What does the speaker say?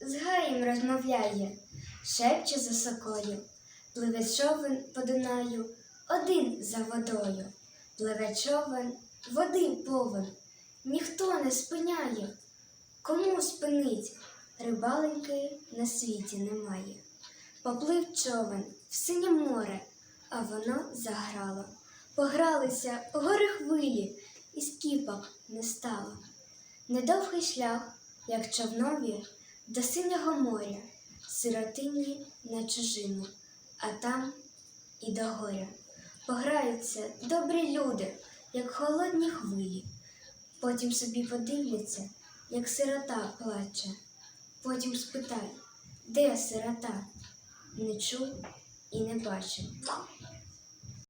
з гаєм розмовляє, шепче за сокою, пливе човен по Дунаю, один за водою, пливе човен, води повен, ніхто не спиняє. Кому спинить? Рибаленьки на світі немає. Поплив човен в синє море, а воно заграло. Погралися гори хвилі, і скіпок не стало. Недовгий шлях, як човнові, до синього моря, сиротині на чужину, а там і до горя. Пограються добрі люди, як холодні хвилі. Потім собі подивляться, як сирота плаче. Потім спитай, де сирота? Не чув і не бачив.